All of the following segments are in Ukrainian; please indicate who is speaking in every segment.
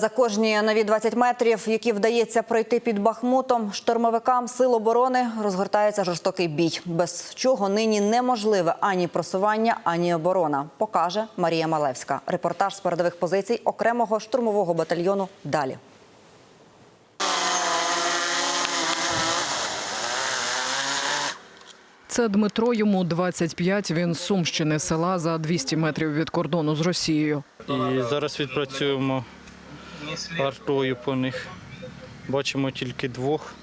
Speaker 1: За кожні нові 20 метрів, які вдається пройти під Бахмутом, штурмовикам сил оборони розгортається жорстокий бій, без чого нині неможливе ані просування, ані оборона, покаже Марія Малевська. Репортаж з передових позицій окремого штурмового батальйону. Далі.
Speaker 2: Це Дмитро, йому 25, Він з Сумщини села за 200 метрів від кордону з Росією.
Speaker 3: І зараз відпрацюємо артою по них. Бачимо тільки двох.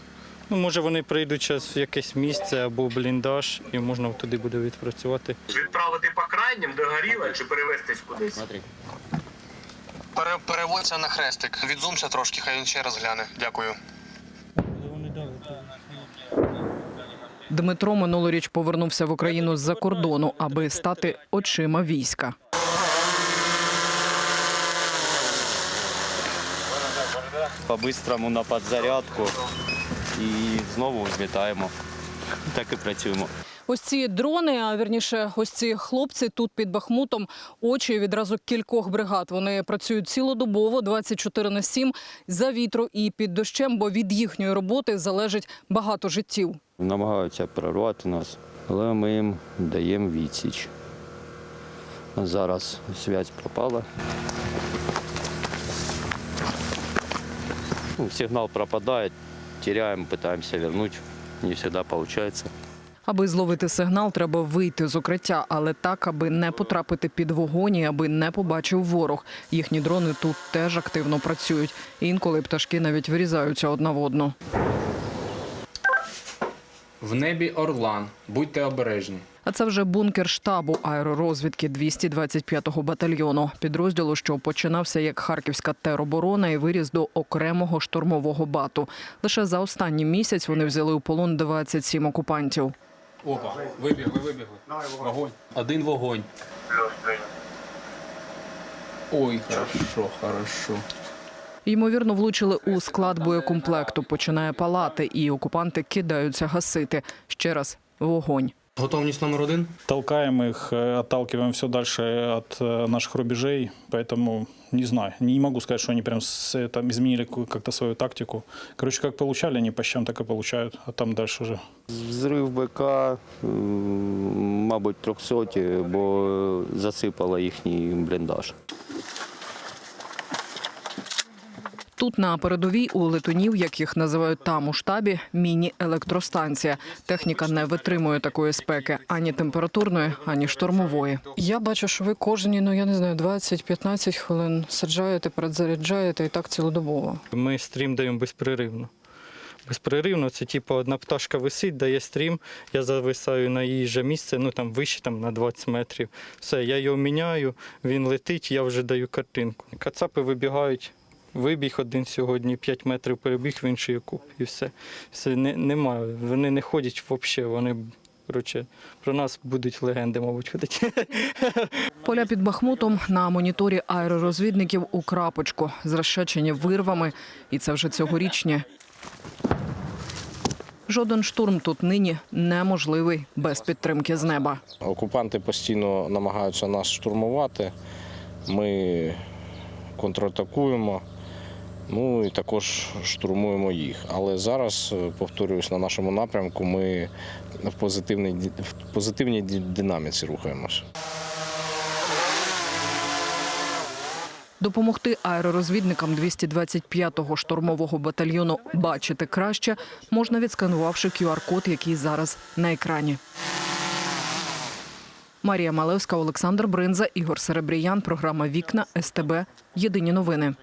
Speaker 3: Ну, може, вони прийдуть зараз в якесь місце або бліндаж, і можна туди буде відпрацювати.
Speaker 4: Відправити по крайнім до горіла чи перевестись кудись.
Speaker 5: Пере, переводься на хрестик. Відзумся трошки, хай він ще раз гляне. Дякую.
Speaker 2: Дмитро минулоріч повернувся в Україну з-за кордону, аби стати очима війська.
Speaker 6: По-бистрому на подзарядку і знову злітаємо. Так і працюємо.
Speaker 2: Ось ці дрони, а вірніше, ось ці хлопці тут під Бахмутом, очі відразу кількох бригад. Вони працюють цілодобово, 24 на 7, за вітру і під дощем, бо від їхньої роботи залежить багато життів.
Speaker 6: Намагаються прорвати нас, але ми їм даємо відсіч. Зараз связь пропала. Сигнал пропадає, теряем, намагаємося вернуть. Не завжди виходить.
Speaker 2: Аби зловити сигнал, треба вийти з укриття, але так, аби не потрапити під вогонь, і аби не побачив ворог. Їхні дрони тут теж активно працюють. Інколи пташки навіть вирізаються одна в одну.
Speaker 7: В небі Орлан. Будьте обережні.
Speaker 2: А це вже бункер штабу аеророзвідки 225-го батальйону, підрозділу, що починався як харківська тероборона і виріс до окремого штурмового бату. Лише за останній місяць вони взяли у полон 27 окупантів.
Speaker 7: Опа, вибігли, вибігли. Вогонь. Один вогонь. Ой, хорошо, хорошо.
Speaker 2: Ймовірно, влучили у склад боєкомплекту. Починає палати, і окупанти кидаються гасити. Ще раз вогонь.
Speaker 7: Готовність номер один.
Speaker 8: толкаем их, э, отталкиваем все дальше от э, наших рубежей, поэтому не знаю, не могу сказать, что они прям с, там, изменили ку- как-то свою тактику. Короче, как получали, они по щам так и получают, а там дальше уже.
Speaker 6: Взрив БК, м, мабуть, 300, бо засипало їхній бліндаж.
Speaker 2: Тут на передовій у летунів, як їх називають там у штабі, міні-електростанція. Техніка не витримує такої спеки ані температурної, ані штурмової. Я бачу, що ви кожні, ну я не знаю, 20-15 хвилин саджаєте, перезаряджаєте і так цілодобово.
Speaker 3: Ми стрім даємо безперервно. Безперервно, це типу одна пташка висить, дає стрім, я зависаю на її же місце, ну там вище там, на 20 метрів. Все, я його міняю, він летить, я вже даю картинку. Кацапи вибігають. Вибіг один сьогодні, 5 метрів перебіг в інший окуп і все. все не, немає. Вони не ходять взагалі. Вони коротше, про нас будуть легенди, мабуть, ходити.
Speaker 2: Поля під Бахмутом на моніторі аеророзвідників у крапочку, зрешечені вирвами, і це вже цьогорічні. Жоден штурм тут нині неможливий без підтримки з неба.
Speaker 9: Окупанти постійно намагаються нас штурмувати. Ми контратакуємо, ну і також штурмуємо їх. Але зараз, е, повторююсь, на нашому напрямку ми в позитивній, в позитивній динаміці рухаємося.
Speaker 2: Допомогти аеророзвідникам 225-го штурмового батальйону бачити краще можна відсканувавши QR-код, який зараз на екрані. Марія Малевська, Олександр Бринза, Ігор Серебріян. Програма Вікна СТБ. Єдині новини.